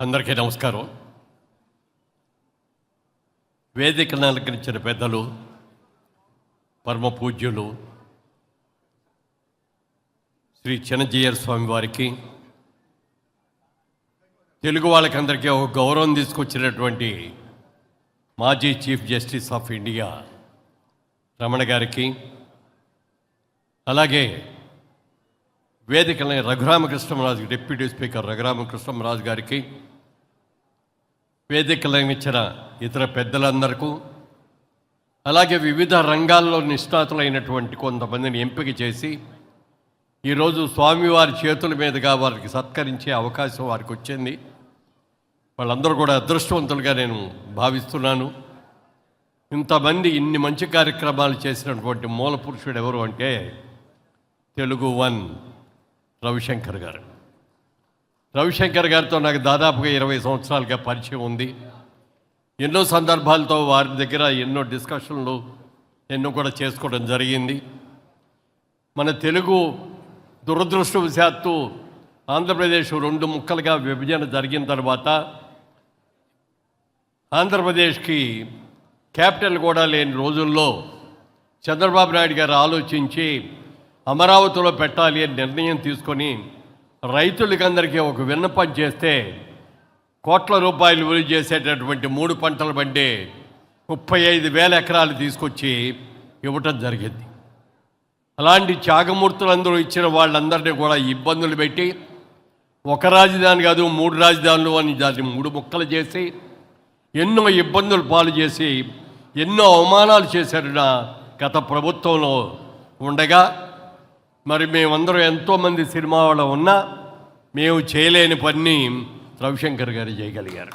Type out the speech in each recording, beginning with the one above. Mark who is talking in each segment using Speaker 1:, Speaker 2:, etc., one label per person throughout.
Speaker 1: అందరికీ నమస్కారం. వేదికను అలంకరించిన పెద్దలు పరమ పూజ్యులు శ్రీ చిన్నజీయర్ స్వామి వారికి తెలుగు వాళ్ళకందరికీ ఒక గౌరవం తీసుకొచ్చినటువంటి మాజీ chief justice of India Ramana గారికి అలాగే వేదికలని రఘురామకృష్ణరాజు డిప్యూటీ స్పీకర్ రఘురామకృష్ణరాజు గారికి వేదికలను ఇచ్చిన ఇతర పెద్దలందరకు అలాగే వివిధ రంగాల్లో నిష్ణాతులైనటువంటి కొంతమందిని ఎంపిక చేసి ఈరోజు స్వామివారి చేతుల మీదుగా వారికి సత్కరించే అవకాశం వారికి వచ్చింది. వాళ్ళందరూ కూడా అదృష్టవంతులుగా నేను భావిస్తున్నాను. ఇంతమంది ఇన్ని మంచి కార్యక్రమాలు చేసినటువంటి మూల పురుషుడు ఎవరు అంటే తెలుగు వన్ రవిశంకర్ గారు. రవిశంకర్ గారితో నాకు దాదాపుగా ఇరవై సంవత్సరాలుగా పరిచయం ఉంది. ఎన్నో సందర్భాలతో వారి దగ్గర ఎన్నో డిస్కషన్లు ఎన్నో కూడా చేసుకోవడం జరిగింది. మన తెలుగు దురదృష్టవశాత్తు ఆంధ్రప్రదేశ్ రెండు ముక్కలుగా విభజన జరిగిన తర్వాత ఆంధ్రప్రదేశ్కి క్యాపిటల్ కూడా లేని రోజుల్లో చంద్రబాబు నాయుడు గారు ఆలోచించి అమరావతిలో పెట్టాలి అని నిర్ణయం తీసుకొని రైతులకందరికీ ఒక విన్నపం చేస్తే కోట్ల రూపాయలు విలువ చేసేటటువంటి మూడు పంటల బండి ముప్పై ఐదు వేల ఎకరాలు తీసుకొచ్చి ఇవ్వటం జరిగింది. అలాంటి త్యాగమూర్తులందరూ ఇచ్చిన వాళ్ళందరినీ కూడా ఇబ్బందులు పెట్టి ఒక రాజధాని కాదు మూడు రాజధానులు అని దాన్ని మూడు ముక్కలు చేసి ఎన్నో ఇబ్బందులు పాలు చేసి ఎన్నో అవమానాలు చేశారు నా గత ప్రభుత్వంలో ఉండగా మరి మేమందరం ఎంతోమంది సినిమా వాళ్ళు ఉన్నా మేము చేయలేని పని రవిశంకర్ గారు చేయగలిగారు.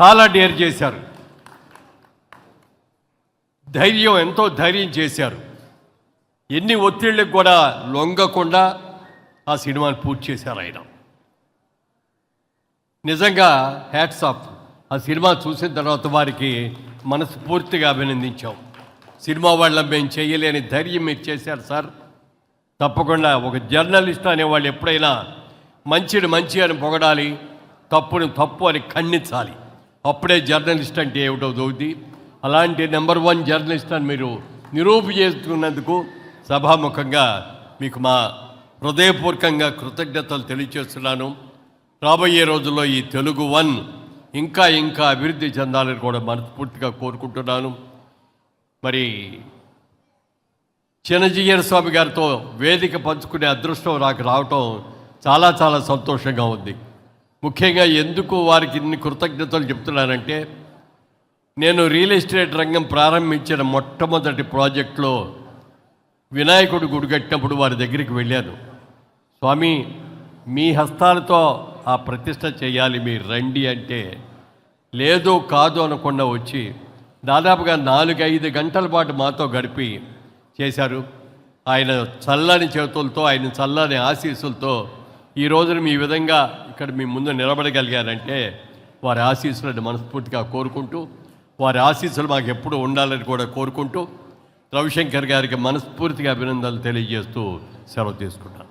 Speaker 1: చాలా డేర్ చేశారు. ధైర్యం ఎంతో ధైర్యం చేశారు. ఎన్ని ఒత్తిళ్ళకి కూడా లొంగకుండా ఆ సినిమాని పూర్తి చేశారు ఆయన. నిజంగా హ్యాట్స్ ఆఫ్. ఆ సినిమా చూసిన తర్వాత వారికి మనస్ఫూర్తిగా అభినందించాం. సినిమా వాళ్ళ మేము చేయలేని ధైర్యం మీరు చేశారు సార్. తప్పకుండా ఒక జర్నలిస్ట్ అనేవాళ్ళు ఎప్పుడైనా మంచిని మంచి అని పొగడాలి తప్పుని తప్పు అని ఖండించాలి. అప్పుడే జర్నలిస్ట్ అంటే ఏమిటో దొవుద్ది అలాంటి నెంబర్ వన్ జర్నలిస్ట్ అని మీరు నిరూపి చేస్తున్నందుకు సభాముఖంగా మీకు మా హృదయపూర్వకంగా కృతజ్ఞతలు తెలియచేస్తున్నాను. రాబోయే రోజుల్లో ఈ తెలుగు వన్ ఇంకా ఇంకా అభివృద్ధి చెందాలని కూడా మనస్ఫూర్తిగా కోరుకుంటున్నాను. మరి చిన్నజీయర్ స్వామి గారితో వేదిక పంచుకునే అదృష్టం నాకు రావటం చాలా చాలా సంతోషంగా ఉంది. ముఖ్యంగా ఎందుకు వారికి ఇన్ని కృతజ్ఞతలు చెప్తున్నానంటే నేను రియల్ ఎస్టేట్ రంగం ప్రారంభించిన మొట్టమొదటి ప్రాజెక్టులో వినాయకుడు గుడి కట్టినప్పుడు వారి దగ్గరికి వెళ్ళాను. స్వామి మీ హస్తాలతో ఆ ప్రతిష్ట చేయాలి మీరు రండి అంటే లేదు కాదు అనకుండా వచ్చి దాదాపుగా నాలుగు ఐదు గంటల పాటు మాతో గడిపి చేశారు. ఆయన చల్లని చేతులతో ఆయన చల్లని ఆశీస్సులతో ఈ రోజున మీ విధంగా ఇక్కడ మీ ముందు నిలబడగలిగారంటే వారి ఆశీస్సులను మనస్ఫూర్తిగా కోరుకుంటూ వారి ఆశీస్సులు మాకు ఎప్పుడు ఉండాలని కూడా కోరుకుంటూ రవిశంకర్ గారికి మనస్ఫూర్తిగా అభినందనలు తెలియజేస్తూ సెలవు తీసుకుంటాను